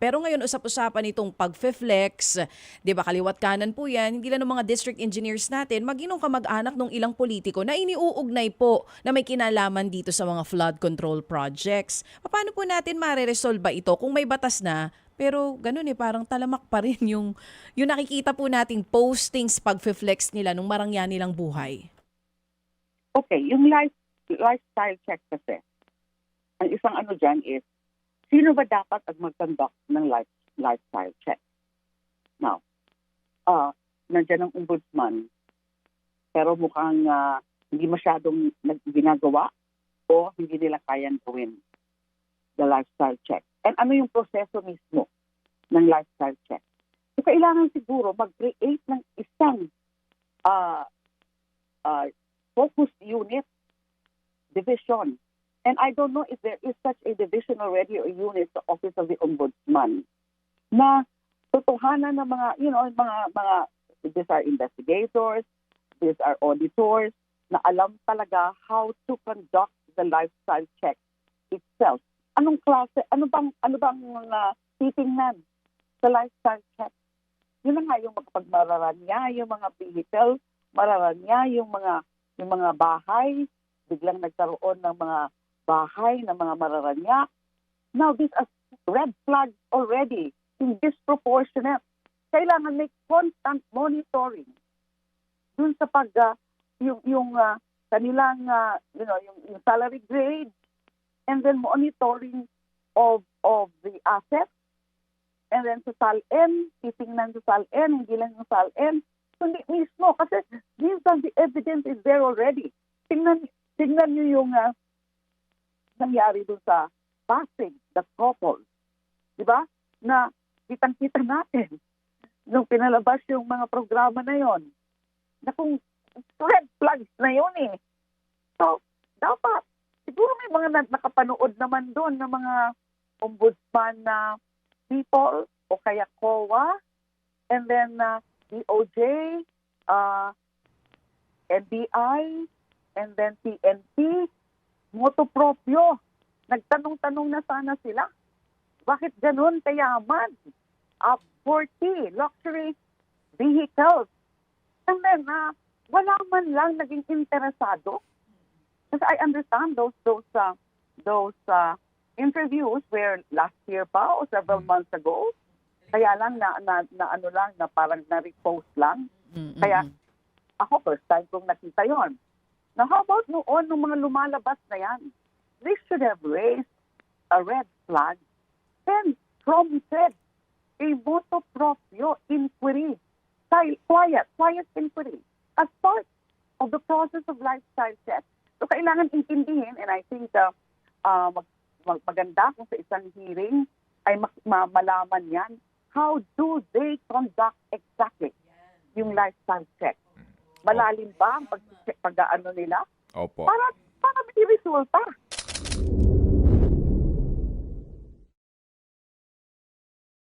Pero ngayon, usap-usapan itong pag-flex, di ba, kaliwat kanan po yan, hindi lang ng mga district engineers natin, maginong kamag-anak ng ilang politiko na iniuugnay po na may kinalaman dito sa mga flood control projects. Paano po natin mareresolve ba ito kung may batas na, pero ganun eh, parang talamak pa rin yung, yung nakikita po nating postings pag-flex nila nung marangya nilang buhay. Okay, yung life, lifestyle check kasi, ang isang ano dyan is, sino ba dapat ang mag-conduct ng life, lifestyle check? Now, uh, nandyan ang ombudsman, pero mukhang ah, hindi masyadong nag- ginagawa o hindi nila kayang gawin the lifestyle check. And ano yung proseso mismo ng lifestyle check? So, kailangan siguro mag-create ng isang uh, uh, focus unit division. And I don't know if there is such a division already or unit sa Office of the Ombudsman na totohanan ng mga, you know, mga, mga, these are investigators, these are auditors, na alam talaga how to conduct the lifestyle check itself. Anong klase, ano bang, ano bang mga titingnan sa lifestyle check? Yun na nga yung pagmararanya, yung mga vehicles, mararanya yung mga yung mga bahay, biglang nagkaroon ng mga bahay ng mga mararanya. Now, these are red flags already in disproportionate. Kailangan may constant monitoring dun sa pag ah, yung yung ah, kanilang ah, you know yung, yung salary grade and then monitoring of of the assets and then sa SALN, titingnan sa SALN, hindi lang yung SALN, kundi mismo kasi minsan the evidence is there already. Tingnan tingnan niyo yung ah, nangyari doon sa Pasig, the couple. Di ba? Na kitang-kita natin nung pinalabas yung mga programa na yon na kung red flags na yun eh. So, dapat, siguro may mga na- nakapanood naman doon ng mga ombudsman na people o kaya COA and then uh, DOJ, uh, NBI, and then PNP, motopropyo. Nagtanong-tanong na sana sila. Bakit ganun kayaman? Up 40 luxury vehicles. And then, uh, wala man lang naging interesado. Because I understand those those uh, those uh, interviews where last year pa o several months ago, kaya lang na, na, na ano lang, na parang na-repost lang. Mm-mm. Kaya ako, first time kong nakita yon. Now, how about noon, nung mga lumalabas na yan? They should have raised a red flag and prompted a voto proprio inquiry. Quiet, quiet inquiry as part of the process of lifestyle check. So, kailangan intindihin, and I think uh, uh, mag, mag- maganda kung sa isang hearing ay ma- malaman yan, how do they conduct exactly yung lifestyle check? Malalim ba ang pag, pag ano nila? Opo. Para, para may resulta.